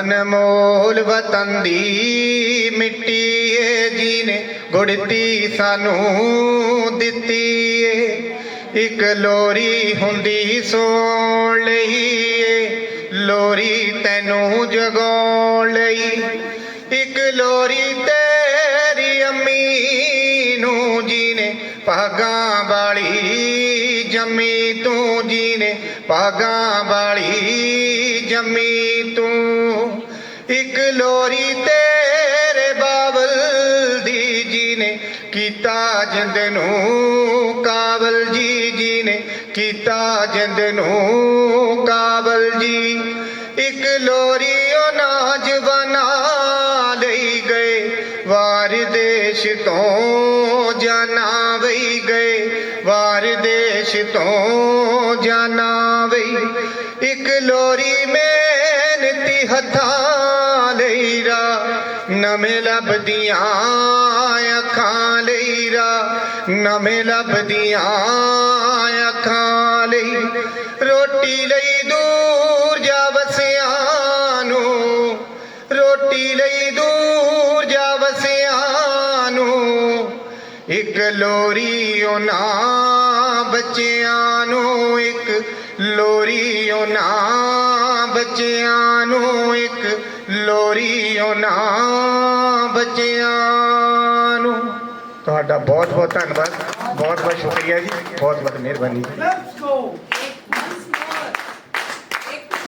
ਅਨਮੋਲ ਵਤਨ ਦੀ ਮਿੱਟੀ ਏ ਜੀ ਨੇ ਗੁੜਤੀ ਸਾਨੂੰ ਦਿੱਤੀ ਏ। ਇੱਕ ਲੋਰੀ ਹੁੰਦੀ ਸੋਣ ਲਈ ਏ। ਲੋਰੀ ਤੈਨੂੰ ਜਗਾਉਣ ਲਈ। ਇੱਕ ਲੋਰੀ ਤੇਰੀ ਅੰਮੀ ਨੂੰ ਜੀ ਨੇ ਭਾਗਾਂ ਵਾਲੀ ਜੰਮੀ ਤੂੰ ਜੀ ਨੇ ਭਾਗਾਂ ਵਾਲੀ ਜੰਮੀ ਤੂੰ। ਇੱਕ ਲੋਰੀ ਤੇਰੇ ਬਾਬਲ ਦੀ ਜੀ ਨੇ ਕੀਤਾ ਜਿੰਦ ਨੂੰ ਕਾਬਲ ਜੀ ਜੀ ਨੇ ਕੀਤਾ ਜਿੰਦ ਨੂੰ ਕਾਬਲ ਜੀ। ਇੱਕ ਲੋਰੀ ਉਹ ਨੌਜਵਾਨਾ ਲਈ ਗਏ, ਵਾਰ ਦੇਸ਼ ਤੋਂ ਜਾਨਾ ਵਈ ਗਏ, ਵਾਰ ਦੇਸ਼ ਤੋਂ ਜਾਨਾ ਵਈ। ਇੱਕ ਲੋਰੀ ਮਿਹਨਤੀ ਹੱਥਾਂ ਨਵੇਂ ਲੱਭਦੀਆਂ ਅੱਖਾਂ ਲਈ ਰਾ, ਨਵੇਂ ਲੱਭਦੀਆਂ ਅੱਖਾਂ ਲਈ। ਰੋਟੀ ਲਈ ਦੂਰ ਜਾ ਵਸਿਆਂ ਨੂੰ, ਰੋਟੀ ਲਈ ਦੂਰ ਜਾ ਵਸਿਆਂ ਨੂੰ। ਇੱਕ ਲੋਰੀ ਉਹਨਾਂ ਬੱਚਿਆਂ ਨੂੰ, ਇੱਕ ਲੋਰੀ ਉਹਨਾਂ ਬੱਚਿਆਂ ਨੂੰ, ਇੱਕ ਲੋਰੀ ਉਹਨਾਂ ਬੱਚਿਆਂ ਨੂੰ। ਤੁਹਾਡਾ ਬਹੁਤ ਬਹੁਤ ਧੰਨਵਾਦ। ਬਹੁਤ ਬਹੁਤ ਸ਼ੁਕਰੀਆ ਜੀ। ਬਹੁਤ ਬਹੁਤ ਮਿਹਰਬਾਨੀ